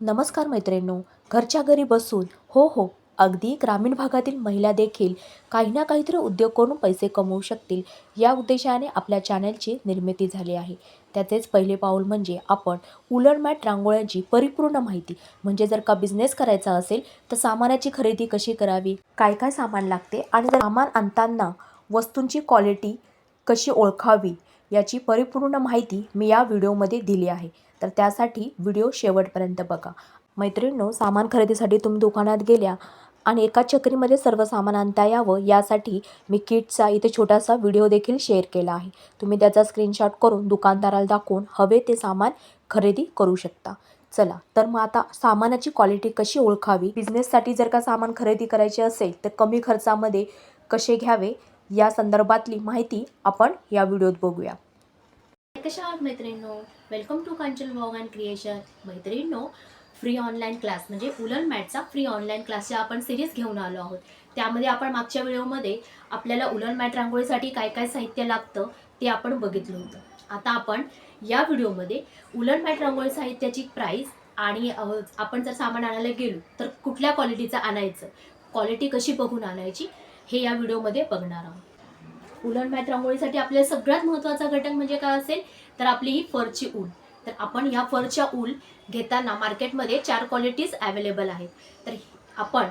नमस्कार मैत्रिणींनो घरच्या घरी बसून हो हो अगदी ग्रामीण भागातील महिला देखील काही ना काहीतरी उद्योग करून पैसे कमवू शकतील या उद्देशाने आपल्या चॅनलची निर्मिती झाली आहे. त्याचेच पहिले पाऊल म्हणजे आपण उलण मॅट रांगोळ्यांची परिपूर्ण माहिती म्हणजे जर का बिझनेस करायचा असेल तर सामानाची खरेदी कशी करावी काय काय सामान लागते आणि जर सामान आणताना वस्तूंची क्वालिटी कशी ओळखावी याची परिपूर्ण माहिती मी या व्हिडिओमध्ये दिली आहे. तर त्यासाठी व्हिडिओ शेवटपर्यंत बघा. मैत्रिणींनो सामान खरेदीसाठी तुम्ही दुकानात गेल्या आणि एका चक्रीमध्ये सर्व सामान आणता यावं यासाठी मी किटचा इथे छोटासा व्हिडिओ देखील शेअर केला आहे. तुम्ही त्याचा स्क्रीनशॉट करून दुकानदाराला दाखवून हवे ते सामान खरेदी करू शकता. चला तर मग आता सामानाची क्वालिटी कशी ओळखावी? बिझनेससाठी जर का सामान खरेदी करायचे असेल तर कमी खर्चामध्ये कसे घ्यावे? या संदर्भातली माहिती आपण या व्हिडिओत बघूया. कशा आहात मैत्रिणींनो? Welcome to Kanchan vlog and creation मैत्रिणींनो फ्री ऑनलाईन क्लास म्हणजे उलन मॅटचा फ्री ऑनलाईन क्लासच्या आपण सिरीज घेऊन आलो आहोत. त्यामध्ये आपण मागच्या व्हिडिओमध्ये आपल्याला उलन मॅट रांगोळीसाठी काय काय साहित्य लागतं ते आपण बघितलं होतं. आता आपण या व्हिडिओमध्ये उलन मॅट रांगोळी साहित्याची प्राईस आणि आपण जर सामान आणायला गेलो तर कुठल्या क्वालिटीचं आणायचं? क्वालिटी कशी बघून आणायची हे या व्हिडिओमध्ये बघणार आहोत. उलट मॅथ रांगोळीसाठी आपल्याला सगळ्यात महत्त्वाचा घटक म्हणजे काय असेल? तर आपली ही फरची ऊल. तर आपण ह्या फरच्या ऊल घेताना मार्केटमध्ये चार क्वालिटीज अवेलेबल आहेत. तर आपण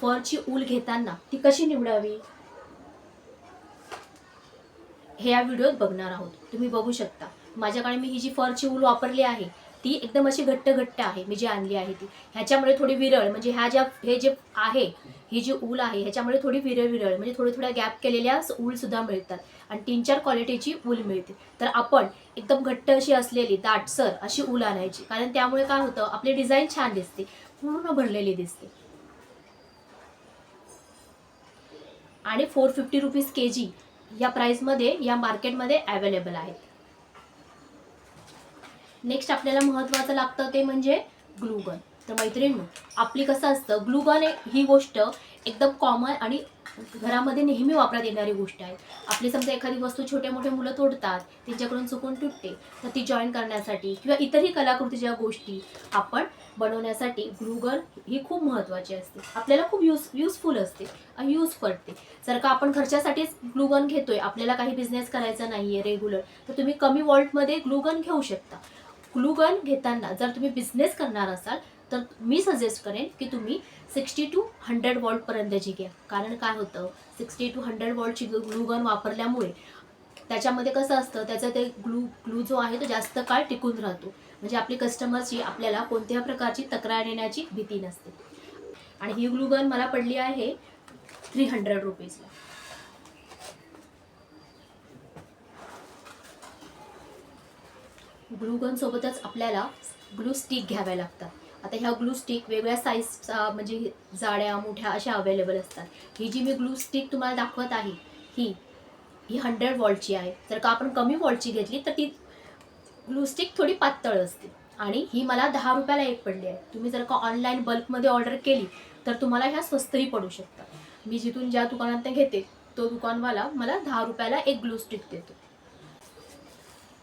फरची ऊल घेताना ती कशी निवडावी? हे या व्हिडिओत बघणार आहोत. तुम्ही बघू शकता. माझ्याकडे मी ही जी फरची ऊल वापरली आहे ती एकदम अशी घट्ट घट्ट आहे. मी जी आणली आहे ती. ह्याच्यामुळे थोडी विरळ म्हणजे ह्या ज्या हे जे आहे ही जी ऊल आहे ह्याच्यामुळे थोडी विरळ विरळ म्हणजे थोड्या थोड्या गॅप केलेल्या ऊल सुद्धा मिळतात. आणि तीन चार क्वालिटीची ऊल मिळते. तर आपण एकदम घट्ट अशी असलेली दाटसर अशी ऊल आणायची. कारण त्यामुळे काय होतं आपली डिझाईन छान दिसते. पूर्ण भरलेली दिसते. आणि four fifty rupees K G या प्राईसमध्ये या मार्केटमध्ये अवेलेबल आहेत. नेक्स्ट आपल्याला महत्त्वाचं लागतं ते म्हणजे ग्लूगन तर मैत्रिणी आपली कसं असतं ग्लूगन ही गोष्ट एकदम कॉमन आणि घरामध्ये नेहमी वापरात येणारी गोष्ट आहे. आपली समजा एखादी वस्तू छोटे मोठे मुलं तोडतात त्यांच्याकडून चुकून तुटते तर ती जॉईन करण्यासाठी किंवा इतरही कलाकृतीच्या गोष्टी आपण बनवण्यासाठी ग्लूगन ही खूप महत्त्वाची असते. आपल्याला खूप यूज युजफुल असते आणि यूज पडते. जर का आपण खर्चासाठीच ग्लूगन घेतोय आपल्याला काही बिझनेस करायचा नाही आहे रेग्युलर तर तुम्ही कमी वॉल्टमध्ये ग्लूगन घेऊ शकता. ग्लूगन घेताना जर तुम्ही बिझनेस करणार असाल तर मी सजेस्ट करेन की तुम्ही सिक्स्टी टू हंड्रेड वॉल्टपर्यंतची घ्या कारण काय होतं? सिक्स्टी टू हंड्रेड वॉल्टची ग्लूगन वापरल्यामुळे त्याच्यामध्ये कसं असतं? त्याचा ते ग्लू ग्लू जो आहे तो जास्त काळ टिकून राहतो. म्हणजे आपली कस्टमरची आपल्याला कोणत्याही प्रकारची तक्रार येण्याची भीती नसते. आणि ही ग्लूगन मला पडली आहे थ्री हंड्रेड रुपीजला ग्लूगनसोबतच सोबतच आपल्याला ग्लू स्टिक घ्याव्या लागतात. आता ह्या ग्लू स्टिक वेगळ्या साईजचा म्हणजे जाड्या मोठ्या अशा अवेलेबल असतात. ही जी मी ग्लू स्टिक तुम्हाला दाखवत आहे ही ही हंड्रेड वॉल्टची आहे. जर का आपण कमी वॉल्टची घेतली तर ती ग्लू स्टिक थोडी पातळ असते. आणि ही मला दहा रुपयाला एक पडली आहे. तुम्ही जर का ऑनलाईन बल्कमध्ये ऑर्डर केली तर तुम्हाला ह्या स्वस्तही पडू शकतात. मी जिथून ज्या दुकानात घेते तो दुकानवाला मला दहा रुपयाला एक ग्लू स्टिक देतो.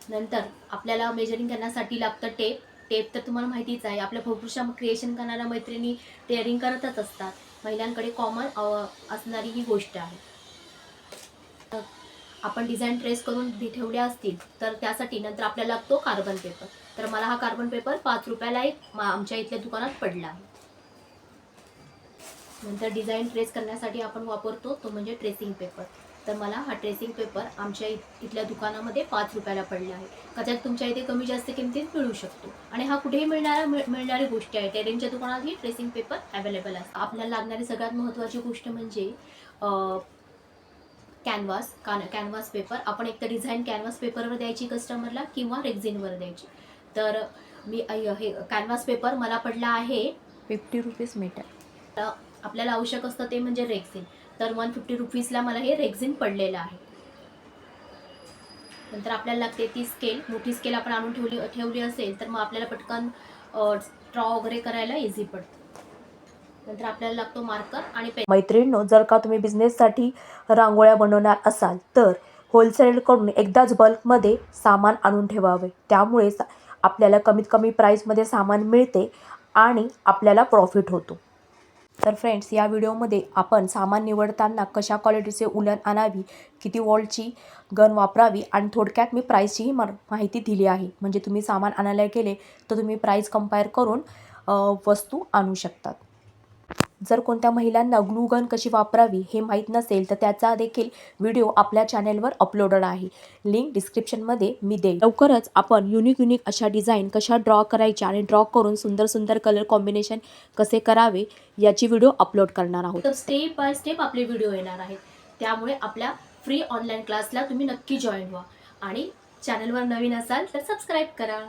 नंतर आपल्याला मेजरिंग करण्यासाठी लागतं टेप टेप तर तुम्हाला माहितीच आहे आपल्या भरपूरशा क्रिएशन करणाऱ्या मैत्रिणी टेअरिंग करतच असतात. महिलांकडे कॉमन असणारी ही गोष्ट आहे. तर आपण डिझाईन ट्रेस करून ठेवल्या असतील तर त्यासाठी नंतर आपल्याला लागतो कार्बन पेपर तर मला हा कार्बन पेपर पाच रुपयाला एक मा- आमच्या इथल्या दुकानात पडला आहे. नंतर डिझाईन ट्रेस करण्यासाठी आपण वापरतो तो म्हणजे ट्रेसिंग पेपर तर मला हा ट्रेसिंग पेपर आमच्या इथल्या दुकानामध्ये पाच रुपयाला पडला आहे. कदाचित तुमच्या इथे कमी जास्त किमतीत मिळू शकतो. आणि हा कुठेही मिळणारा मिळ- मिळणारी गोष्ट आहे. टेरिंगच्या दुकानात ही ट्रेसिंग पेपर अवेलेबल असतो आपल्याला लागणारी सगळ्यात महत्त्वाची गोष्ट म्हणजे कॅनव्हास कान कॅनव्हास पेपर आपण एक तर डिझाईन कॅनव्हास पेपरवर द्यायची कस्टमरला किंवा रेक्झिनवर द्यायची. तर मी हे कॅनव्हास पेपर मला पडला आहे फिफ्टी रुपीज मीटर आपल्याला आवश्यक असतं ते म्हणजे रेक्झिन तर वन फिफ्टी रुपीजला मला हे रेक्झिन पडलेलं आहे. नंतर आपल्याला लागते ती स्केल. मोठी स्केल आपण आणून ठेवली ठेवली असेल तर मग आपल्याला पटकन ड्रॉ वगैरे करायला इझी पडतं. नंतर आपल्याला लागतो मार्कर आणि मैत्रिणींनो जर का तुम्ही बिझनेससाठी रांगोळ्या बनवणार असाल तर होलसेलकडून एकदाच बल्कमध्ये सामान आणून ठेवावे. त्यामुळे सा- आपल्याला कमीत कमी प्राईसमध्ये सामान मिळते आणि आपल्याला प्रॉफिट होतो. तर फ्रेंड्स या व्हिडिओमध्ये आपण सामान निवडताना कशा क्वालिटीचे उलन आणावी किती वॉल्टची गन वापरावी आणि थोडक्यात मी प्राईसचीही माहिती दिली आहे. म्हणजे तुम्ही सामान आणायला गेले तर तुम्ही प्राईस कंपेअर करून वस्तू आणू शकतात. जर कोणत्या महिलांना ग्लूगन कशी वापरावी हे माहीत नसेल तर त्याचा देखील व्हिडिओ आपल्या चॅनेलवर अपलोडेड आहे. लिंक डिस्क्रिप्शनमध्ये मी देईल. लवकरच आपण युनिक युनिक अशा डिझाईन कशा ड्रॉ करायच्या आणि ड्रॉ करून सुंदर सुंदर कलर कॉम्बिनेशन कसे करावे याची व्हिडिओ अपलोड करणार आहोत. तर स्टेप बाय स्टेप आपले व्हिडिओ येणार आहेत. त्यामुळे आपल्या फ्री ऑनलाईन क्लासला तुम्ही नक्की जॉईन व्हा. आणि चॅनलवर नवीन असाल तर सबस्क्राईब करा.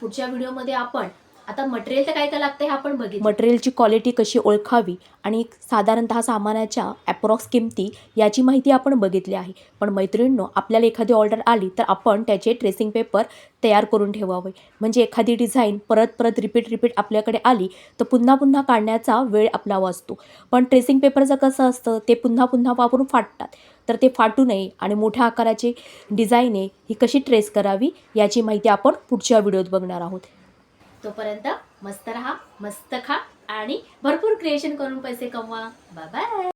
पुढच्या व्हिडिओमध्ये आपण आता मटेरियल तर काय काय लागतं हे आपण बघितलं. मटेरियलची क्वालिटी कशी ओळखावी आणि साधारणतः सामानाच्या ॲप्रॉक्स किमती याची माहिती आपण बघितली आहे. पण मैत्रिणींनो आपल्याला एखादी ऑर्डर आली तर आपण त्याचे ट्रेसिंग पेपर तयार करून ठेवावे. म्हणजे एखादी डिझाईन परत परत रिपीट रिपीट आपल्याकडे आली तर पुन्हा पुन्हा काढण्याचा वेळ आपला वाचतो पण ट्रेसिंग पेपरचं कसं असतं ते पुन्हा पुन्हा वापरून फाटतात. तर ते फाटू नये आणि मोठ्या आकाराची डिझाईन आहे ही कशी ट्रेस करावी याची माहिती आपण पुढच्या व्हिडिओत बघणार आहोत. तोपर्यंत मस्त राहा मस्त खा आणि भरपूर क्रिएशन करून पैसे कमवा. Bye bye